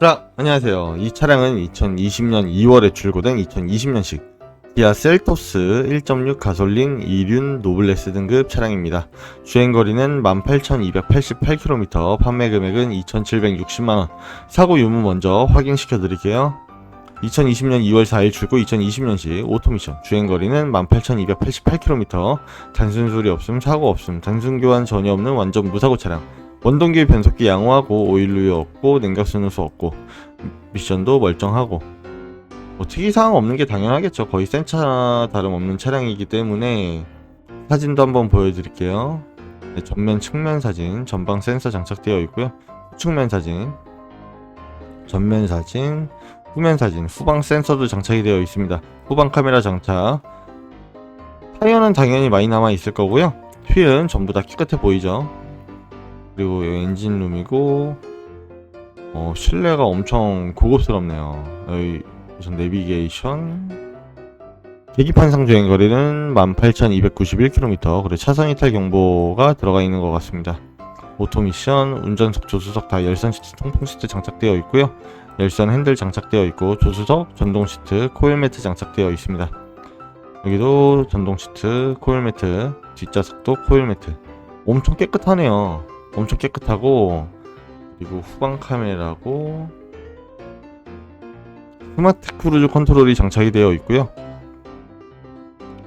자, 안녕하세요. 이 차량은 2020년 2월에 출고된 2020년식 기아 셀토스 1.6 가솔린 2륜 노블레스 등급 차량입니다. 주행거리는 18,288km, 판매 금액은 2,760만원. 사고 유무 먼저 확인시켜 드릴게요. 2020년 2월 4일 출고 2020년식 오토미션 주행거리는 18,288km 단순 수리 없음 사고 없음 단순 교환 전혀 없는 완전 무사고 차량 원동기 변속기 양호하고 오일루유 없고 냉각수 누수 없고 미션도 멀쩡하고. 뭐 특이사항 없는 게 당연하겠죠. 거의 센차 다름없는 차량이기 때문에 사진도 한번 보여드릴게요. 네, 전면 측면 사진 전방 센서 장착되어 있고요. 후측면 사진 전면 사진 후면 사진 후방 센서도 장착이 되어 있습니다. 후방 카메라 장착. 타이어는 당연히 많이 남아 있을 거고요. 휠은 전부 다 깨끗해 보이죠 그리고 여기 엔진룸이고 어, 실내가 엄청 고급스럽네요. 여기 우선 내비게이션 계기판 상 주행 거리는 18,291km 그리고 차선 이탈 경보가 들어가 있는 것 같습니다. 오토미션, 운전석, 조수석 다 열선 시트, 통풍 시트 장착되어 있고요. 열선 핸들 장착되어 있고 조수석, 전동 시트, 코일 매트 장착되어 있습니다. 여기도 전동 시트, 코일 매트, 뒷좌석도 코일 매트. 엄청 깨끗하네요. 엄청 깨끗하고 그리고 후방 카메라고 스마트 크루즈 컨트롤이 장착이 되어 있고요.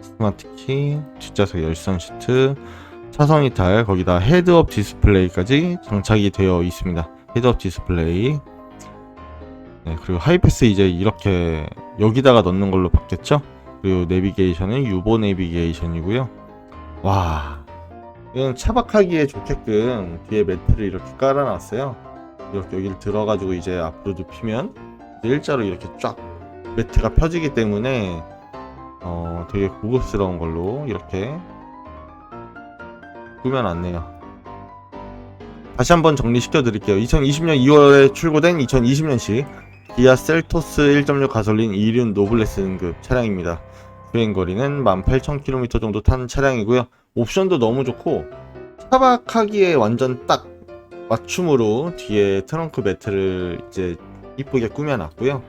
스마트 키, 뒷좌석 열선 시트, 차선 이탈, 거기다 헤드업 디스플레이까지 장착이 되어 있습니다. 헤드업 디스플레이. 네, 그리고 하이패스 이제 이렇게 여기다가 넣는 걸로 바뀌었죠? 그리고 내비게이션은 유보 내비게이션이고요. 와, 이건 차박하기에 좋게끔 뒤에 매트를 이렇게 깔아놨어요. 이렇게 여기를 들어가지고 이제 앞으로 눕히면 일자로 이렇게 쫙 매트가 펴지기 때문에 어 되게 고급스러운 걸로 이렇게 꾸며놨네요. 다시 한번 정리시켜 드릴게요. 2020년 2월에 출고된 2020년식 기아 셀토스 1.6 가솔린 2륜 노블레스 등급 차량입니다. 주행거리는 18,000km 정도 탄 차량이고요. 옵션도 너무 좋고 차박하기에 완전 딱 맞춤으로 뒤에 트렁크 매트를 이제 이쁘게 꾸며놨고요.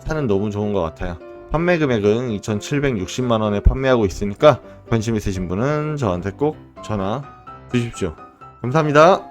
차는 너무 좋은 것 같아요. 판매 금액은 2,760만 원에 판매하고 있으니까 관심 있으신 분은 저한테 꼭 전화 주십시오. 감사합니다.